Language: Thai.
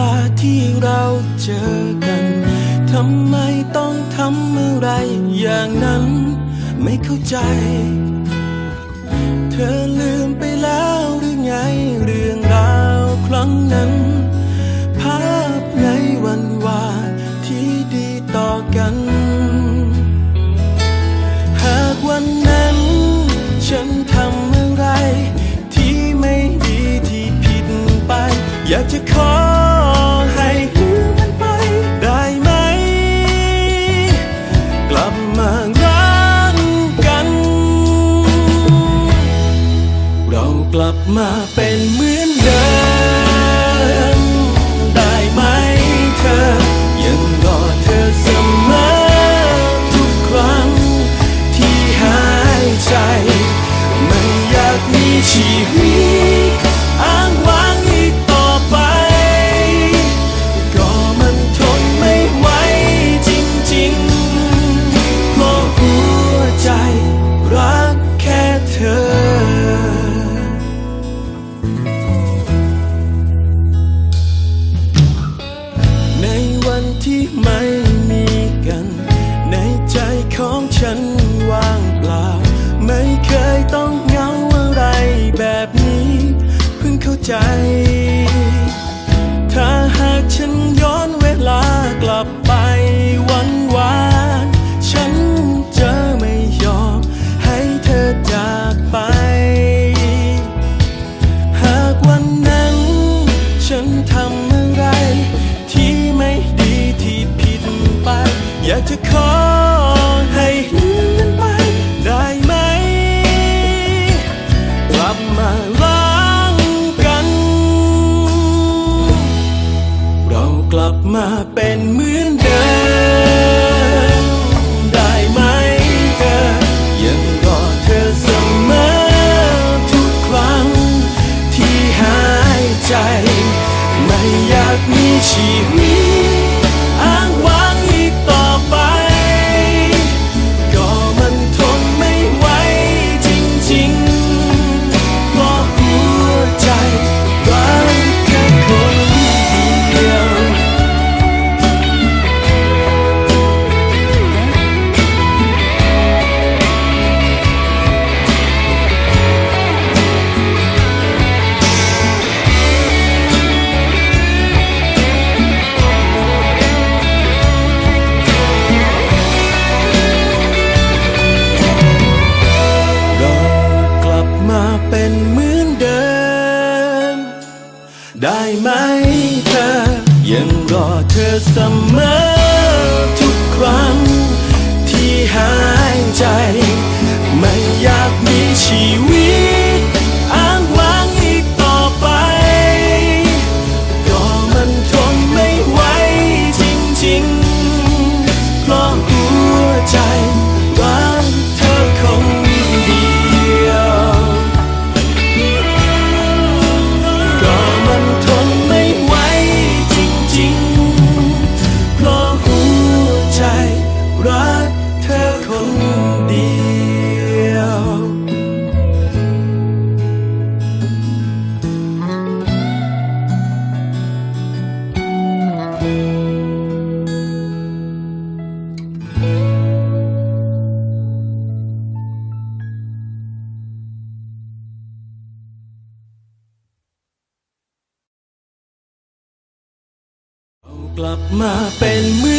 ลาที่เราเจอกัน ทำไมต้องทำอะไรอย่างนั้น ไม่เข้าใจ เธอลืมไปแล้วหรือไงเรื่องราวครั้งนั้น ภาพในวันวานที่ดีต่อกัน หากวันนั้น ฉันทำอะไร ที่ไม่ดีที่ผิดไป อยากจะขอ มารักกัน เรากลับมาเป็นเมือ ของฉันว่างเปล่า ไม่เคยต้องเหงาอะไรแบบนี้ เพิ่งเข้าใจ ถ้าหากฉันย้อนเวลากลับไปวันวานฉันจะไม่ยอมให้เธอจากไป หากวันนั้น ฉันทำอะไร ที่ไม่ดีที่ผิดไป อยากจะขอาก เธอ ยังรอเธอเสมอทุกครั้ง ที่หายใจ ไม่อยากมีชีวิต อคนเดียว กลับมาเป็นเหมือน